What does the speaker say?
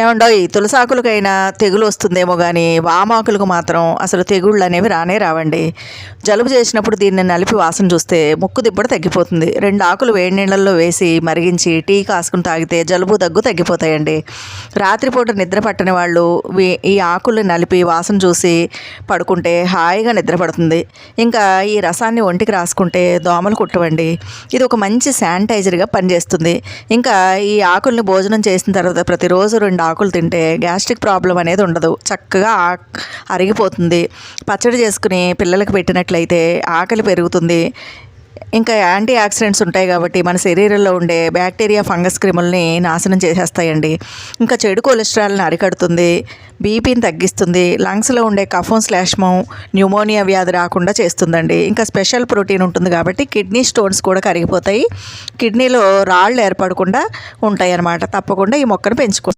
ఏమండో ఈ తులసాకులకైనా తెగులు వస్తుందేమో కానీ వామాకులకు మాత్రం అసలు తెగుళ్ళు అనేవి రానే రావండి. జలుబు చేసినప్పుడు దీన్ని నలిపి వాసన చూస్తే ముక్కు దిబ్బడ తగ్గిపోతుంది. రెండు ఆకులు వేడి నీళ్ళల్లో వేసి మరిగించి టీ కాసుకుని తాగితే జలుబు దగ్గు తగ్గిపోతాయండి. రాత్రిపూట నిద్ర పట్టని వాళ్ళు ఈ ఆకులు నలిపి వాసన చూసి పడుకుంటే హాయిగా నిద్ర పడుతుంది. ఇంకా ఈ రసాన్ని ఒంటికి రాసుకుంటే దోమలు కుట్టవండి. ఇది ఒక మంచి శానిటైజర్గా పనిచేస్తుంది. ఇంకా ఈ ఆకుల్ని భోజనం చేసిన తర్వాత ప్రతిరోజు రెండు ఆకులు తింటే గ్యాస్ట్రిక్ ప్రాబ్లం అనేది ఉండదు. చక్కగా ఆ- అరిగిపోతుంది. పచ్చడి చేసుకుని పిల్లలకు పెట్టినట్లయితే ఆకలి పెరుగుతుంది. ఇంకా యాంటీ ఆక్సిడెంట్స్ ఉంటాయి కాబట్టి మన శరీరంలో ఉండే బ్యాక్టీరియా ఫంగస్ క్రిముల్ని నాశనం చేసేస్తాయండి. ఇంకా చెడు కొలెస్ట్రాల్ని అరికడుతుంది. బీపీని తగ్గిస్తుంది. లంగ్స్లో ఉండే కఫం శ్లాష్మం న్యూమోనియా వ్యాధి రాకుండా చేస్తుందండి. ఇంకా స్పెషల్ ప్రోటీన్ ఉంటుంది కాబట్టి కిడ్నీ స్టోన్స్ కూడా కరిగిపోతాయి. కిడ్నీలో రాళ్ళు ఏర్పడకుండా ఉంటాయి అన్నమాట తప్పకుండా ఈ మొక్కను పెంచుకో